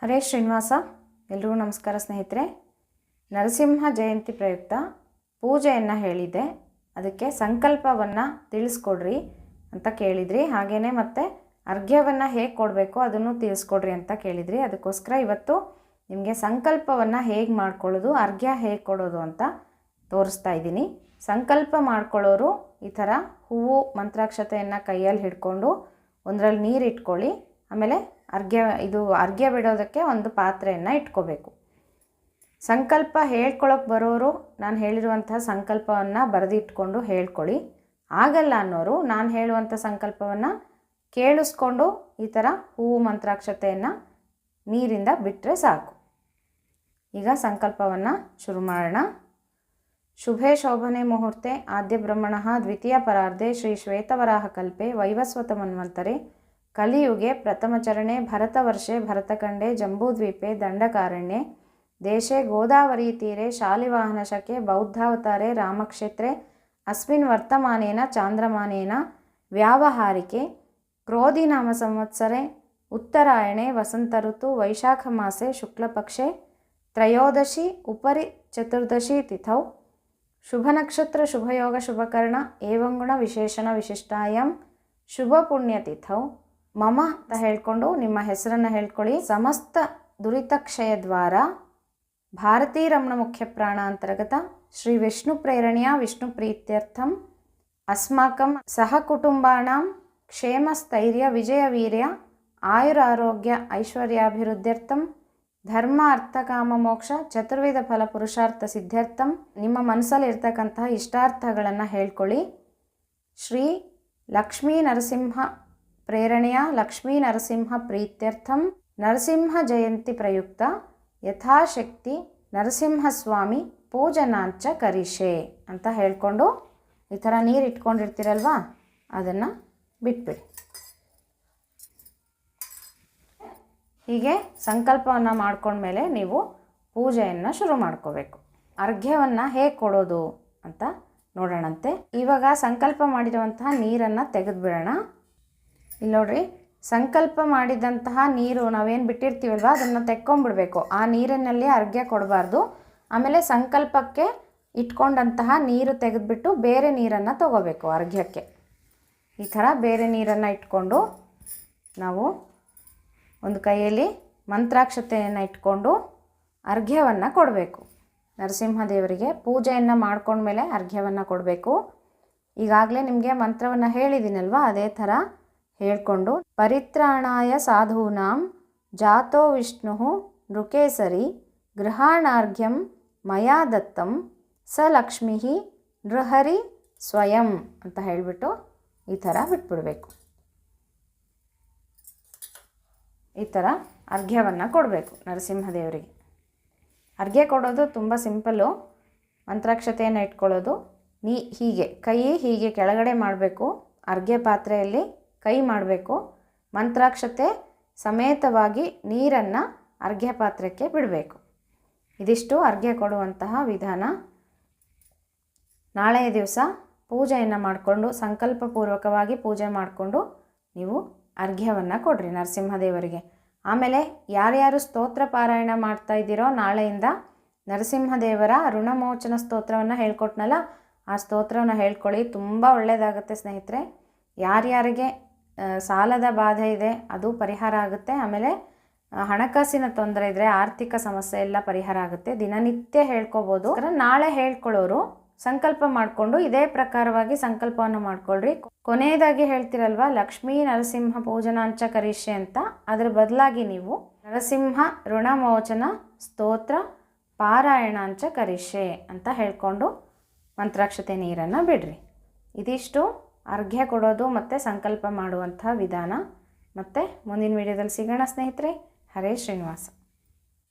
ಹರೇ ಶ್ರೀನಿವಾಸ, ಎಲ್ರಿಗೂ ನಮಸ್ಕಾರ ಸ್ನೇಹಿತರೆ. ನರಸಿಂಹ ಜಯಂತಿ ಪ್ರಯುಕ್ತ ಪೂಜೆಯನ್ನು ಹೇಳಿದೆ ಅದಕ್ಕೆ ಸಂಕಲ್ಪವನ್ನು ತಿಳಿಸ್ಕೊಡ್ರಿ ಅಂತ ಕೇಳಿದ್ರಿ. ಹಾಗೆಯೇ ಮತ್ತು ಅರ್ಘ್ಯವನ್ನು ಹೇಗೆ ಕೊಡಬೇಕು ಅದನ್ನು ತಿಳಿಸ್ಕೊಡ್ರಿ ಅಂತ ಕೇಳಿದ್ರಿ. ಅದಕ್ಕೋಸ್ಕರ ಇವತ್ತು ನಿಮಗೆ ಸಂಕಲ್ಪವನ್ನು ಹೇಗೆ ಮಾಡ್ಕೊಳ್ಳೋದು, ಅರ್ಘ್ಯ ಹೇಗೆ ಕೊಡೋದು ಅಂತ ತೋರಿಸ್ತಾ ಇದ್ದೀನಿ. ಸಂಕಲ್ಪ ಮಾಡ್ಕೊಳ್ಳೋರು ಈ ಥರ ಹೂವು, ಮಂತ್ರಾಕ್ಷತೆಯನ್ನು ಕೈಯಲ್ಲಿ ಹಿಡ್ಕೊಂಡು ಒಂದರಲ್ಲಿ ನೀರು ಇಟ್ಕೊಳ್ಳಿ. ಆಮೇಲೆ ಅರ್ಘ್ಯ ಇದು ಅರ್ಘ್ಯ ಬಿಡೋದಕ್ಕೆ ಒಂದು ಪಾತ್ರೆಯನ್ನು ಇಟ್ಕೋಬೇಕು. ಸಂಕಲ್ಪ ಹೇಳ್ಕೊಳಕ್ಕೆ ಬರೋರು ನಾನು ಹೇಳಿರುವಂತಹ ಸಂಕಲ್ಪವನ್ನು ಬರೆದಿಟ್ಕೊಂಡು ಹೇಳ್ಕೊಳ್ಳಿ. ಆಗಲ್ಲ ಅನ್ನೋರು ನಾನು ಹೇಳುವಂಥ ಸಂಕಲ್ಪವನ್ನು ಕೇಳಿಸ್ಕೊಂಡು ಈ ಥರ ಹೂವು ಮಂತ್ರಾಕ್ಷತೆಯನ್ನು ನೀರಿಂದ ಬಿಟ್ಟರೆ ಸಾಕು. ಈಗ ಸಂಕಲ್ಪವನ್ನು ಶುರು ಮಾಡೋಣ. ಶುಭೆ ಶೋಭನೆ ಮುಹೂರ್ತೆ, ಆದ್ಯ ಬ್ರಹ್ಮಣ, ದ್ವಿತೀಯ ಪರಾರ್ಧೆ, ಶ್ರೀ ಶ್ವೇತವರಾಹ ಕಲ್ಪೆ, ವೈವಸ್ವತ ಮನ್ವಂತರೆ ಕಲಿಯುಗೆ ಪ್ರಥಮಚರಣೆ ಭರತವರ್ಷೆ ಭರತಖಂಡೆ ಜಂಬೂದ್ವೀಪೆ ದಂಡಕಾರಣ್ಯೆ, ದೇಶೆ, ಗೋದಾವರಿ ತೀರೆ ಶಾಲಿವಾಹನಶಕೆ ಬೌದ್ಧಾವತಾರೆ, ರಾಮಕ್ಷೇತ್ರೆ ಅಸ್ಮಿನ್ ವರ್ತಮಾನೇನ, ಚಾಂದ್ರಮಾನೇನ, ವ್ಯಾವಹಾರಿಕೆ ಕ್ರೋಧಿನಾಮ ಸಂವತ್ಸರೆ, ಉತ್ತರಾಯಣೆ, ವಸಂತ ಋತು, ವೈಶಾಖ ಮಾಸೆ, ಶುಕ್ಲಪಕ್ಷೆ, ತ್ರಯೋದಶಿ, ಉಪರಿ ಚತುರ್ದಶಿ ತಿಥೌ ಶುಭನಕ್ಷತ್ರ ಶುಭಯೋಗ, ಶುಭಕರ್ಣ, ಏವಂಗುಣ ವಿಶೇಷಣ ವಿಶಿಷ್ಟಾಯಂ, ಶುಭ ಪುಣ್ಯತಿಥೌ ಮಮ ಅಂತ ಹೇಳ್ಕೊಂಡು ನಿಮ್ಮ ಹೆಸರನ್ನು ಹೇಳ್ಕೊಳ್ಳಿ. ಸಮಸ್ತ ದುರಿತಕ್ಷಯ ದ್ವಾರ ಭಾರತೀ ರಮಣ ಮುಖ್ಯ ಪ್ರಾಣ ಅಂತರ್ಗತ, ಶ್ರೀ ವಿಷ್ಣು ಪ್ರೇರಣೆಯ ವಿಷ್ಣು ಪ್ರೀತ್ಯರ್ಥಂ, ಅಸ್ಮಾಕಂ ಸಹ ಕುಟುಂಬಾಣಂ, ಕ್ಷೇಮ ಸ್ಥೈರ್ಯ ವಿಜಯ ವೀರ್ಯ ಆಯುರಾರೋಗ್ಯ ಐಶ್ವರ್ಯಾಭಿವೃದ್ಧ್ಯರ್ಥಂ, ಧರ್ಮ ಅರ್ಥ ಕಾಮ ಮೋಕ್ಷ ಚತುರ್ವಿಧ ಫಲ ಪುರುಷಾರ್ಥ ಸಿದ್ಧಾರ್ಥಂ ನಿಮ್ಮ ಮನಸ್ಸಲ್ಲಿ ಇರ್ತಕ್ಕಂತಹ ಇಷ್ಟಾರ್ಥಗಳನ್ನು ಹೇಳ್ಕೊಳ್ಳಿ. ಶ್ರೀ ಲಕ್ಷ್ಮೀ ನರಸಿಂಹ ಪ್ರೇರಣೆಯ ಲಕ್ಷ್ಮೀ ನರಸಿಂಹ ಪ್ರೀತ್ಯರ್ಥಂ ನರಸಿಂಹ ಜಯಂತಿ ಪ್ರಯುಕ್ತ ಯಥಾಶಕ್ತಿ ನರಸಿಂಹಸ್ವಾಮಿ ಪೂಜನಾಂಚ ಕರಿಷೆ ಅಂತ ಹೇಳಿಕೊಂಡು ಈ ಥರ ನೀರು ಇಟ್ಕೊಂಡಿರ್ತೀರಲ್ವಾ? ಅದನ್ನು ಬಿಟ್ಬಿಡಿ. ಹೀಗೆ ಸಂಕಲ್ಪವನ್ನು ಮಾಡ್ಕೊಂಡ್ಮೇಲೆ ನೀವು ಪೂಜೆಯನ್ನು ಶುರು ಮಾಡ್ಕೋಬೇಕು. ಅರ್ಘ್ಯವನ್ನು ಹೇಗೆ ಕೊಡೋದು ಅಂತ ನೋಡೋಣಂತೆ. ಇವಾಗ ಸಂಕಲ್ಪ ಮಾಡಿರುವಂತಹ ನೀರನ್ನು ತೆಗೆದುಬಿಡೋಣ. ಇಲ್ಲಿ ನೋಡ್ರಿ, ಸಂಕಲ್ಪ ಮಾಡಿದಂತಹ ನೀರು ನಾವೇನು ಬಿಟ್ಟಿರ್ತೀವಲ್ವ, ಅದನ್ನು ತೆಕ್ಕೊಂಬಿಡ್ಬೇಕು. ಆ ನೀರಿನಲ್ಲಿ ಅರ್ಘ್ಯ ಕೊಡಬಾರ್ದು. ಆಮೇಲೆ ಸಂಕಲ್ಪಕ್ಕೆ ಇಟ್ಕೊಂಡಂತಹ ನೀರು ತೆಗೆದುಬಿಟ್ಟು ಬೇರೆ ನೀರನ್ನು ತಗೋಬೇಕು ಅರ್ಘ್ಯಕ್ಕೆ. ಈ ಥರ ಬೇರೆ ನೀರನ್ನು ಇಟ್ಕೊಂಡು ನಾವು ಒಂದು ಕೈಯಲ್ಲಿ ಮಂತ್ರಾಕ್ಷತೆಯನ್ನು ಇಟ್ಕೊಂಡು ಅರ್ಘ್ಯವನ್ನು ಕೊಡಬೇಕು. ನರಸಿಂಹದೇವರಿಗೆ ಪೂಜೆಯನ್ನು ಮಾಡ್ಕೊಂಡ್ಮೇಲೆ ಅರ್ಘ್ಯವನ್ನು ಕೊಡಬೇಕು. ಈಗಾಗಲೇ ನಿಮಗೆ ಮಂತ್ರವನ್ನು ಹೇಳಿದ್ದೀನಲ್ವ ಅದೇ ಥರ ಹೇಳ್ಕೊಂಡು, ಪರಿತ್ರಾಣಾಯ ಸಾಧೂನಾಂ ಜಾತೋ ವಿಷ್ಣು ನೃಕೇಸರಿ ಗೃಹಾಣಾರ್ಘ್ಯಂ ಮಯಾ ದತ್ತಂ ಸ ಲಕ್ಷ್ಮೀ ನೃಹರಿ ಸ್ವಯಂ ಅಂತ ಹೇಳಿಬಿಟ್ಟು ಈ ಥರ ಬಿಟ್ಬಿಡಬೇಕು. ಈ ಥರ ಅರ್ಘ್ಯವನ್ನು ಕೊಡಬೇಕು ನರಸಿಂಹದೇವರಿಗೆ. ಅರ್ಘ್ಯ ಕೊಡೋದು ತುಂಬ ಸಿಂಪಲ್ಲು. ಮಂತ್ರಾಕ್ಷತೆಯನ್ನು ಇಟ್ಕೊಳ್ಳೋದು ನೀ ಹೀಗೆ ಕೈ ಹೀಗೆ ಕೆಳಗಡೆ ಮಾಡಬೇಕು ಅರ್ಘ್ಯ ಪಾತ್ರೆಯಲ್ಲಿ ಕೈ ಮಾಡಬೇಕು. ಮಂತ್ರಾಕ್ಷತೆ ಸಮೇತವಾಗಿ ನೀರನ್ನು ಅರ್ಘ್ಯ ಪಾತ್ರಕ್ಕೆ ಬಿಡಬೇಕು. ಇದಿಷ್ಟು ಅರ್ಘ್ಯ ಕೊಡುವಂತಹ ವಿಧಾನ. ನಾಳೆಯ ದಿವಸ ಪೂಜೆಯನ್ನು ಮಾಡಿಕೊಂಡು, ಸಂಕಲ್ಪಪೂರ್ವಕವಾಗಿ ಪೂಜೆ ಮಾಡಿಕೊಂಡು ನೀವು ಅರ್ಘ್ಯವನ್ನು ಕೊಡ್ರಿ ನರಸಿಂಹದೇವರಿಗೆ. ಆಮೇಲೆ ಯಾರ್ಯಾರು ಸ್ತೋತ್ರ ಪಾರಾಯಣ ಮಾಡ್ತಾ ಇದ್ದೀರೋ ನಾಳೆಯಿಂದ ನರಸಿಂಹದೇವರ ಋಣಮೋಚನ ಸ್ತೋತ್ರವನ್ನು ಹೇಳ್ಕೊಟ್ನಲ್ಲ, ಆ ಸ್ತೋತ್ರವನ್ನು ಹೇಳ್ಕೊಳ್ಳಿ. ತುಂಬ ಒಳ್ಳೆಯದಾಗುತ್ತೆ ಸ್ನೇಹಿತರೆ. ಯಾರ್ಯಾರಿಗೆ ಸಾಲದ ಬಾಧೆ ಇದೆ, ಅದು ಪರಿಹಾರ ಆಗುತ್ತೆ. ಆಮೇಲೆ ಹಣಕಾಸಿನ ತೊಂದರೆ ಇದ್ದರೆ ಆರ್ಥಿಕ ಸಮಸ್ಯೆ ಎಲ್ಲ ಪರಿಹಾರ ಆಗುತ್ತೆ. ದಿನನಿತ್ಯ ಹೇಳ್ಕೋಬೋದು. ನಾಳೆ ಹೇಳ್ಕೊಳ್ಳೋರು ಸಂಕಲ್ಪ ಮಾಡಿಕೊಂಡು ಇದೇ ಪ್ರಕಾರವಾಗಿ ಸಂಕಲ್ಪವನ್ನು ಮಾಡ್ಕೊಳ್ರಿ. ಕೊನೆಯದಾಗಿ ಹೇಳ್ತಿರಲ್ವಾ, ಲಕ್ಷ್ಮೀ ನರಸಿಂಹ ಪೂಜನಾಂಚ ಕರೀಷೆ ಅಂತ. ಅದರ ಬದಲಾಗಿ ನೀವು ನರಸಿಂಹ ಋಣಮೋಚನ ಸ್ತೋತ್ರ ಪಾರಾಯಣಾಂಚ ಕರೀಷೆ ಅಂತ ಹೇಳ್ಕೊಂಡು ಮಂತ್ರಾಕ್ಷತೆ ನೀರನ್ನು ಬಿಡ್ರಿ. ಇದಿಷ್ಟು. ಅರ್ಘ್ಯ ಕೊಡೋದು ಮತ್ತು ಸಂಕಲ್ಪ ಮಾಡುವಂಥ ವಿಧಾನ. ಮತ್ತು ಮುಂದಿನ ವಿಡಿಯೋದಲ್ಲಿ ಸಿಗೋಣ ಸ್ನೇಹಿತರೆ. ಹರೇ ಶ್ರೀನಿವಾಸ.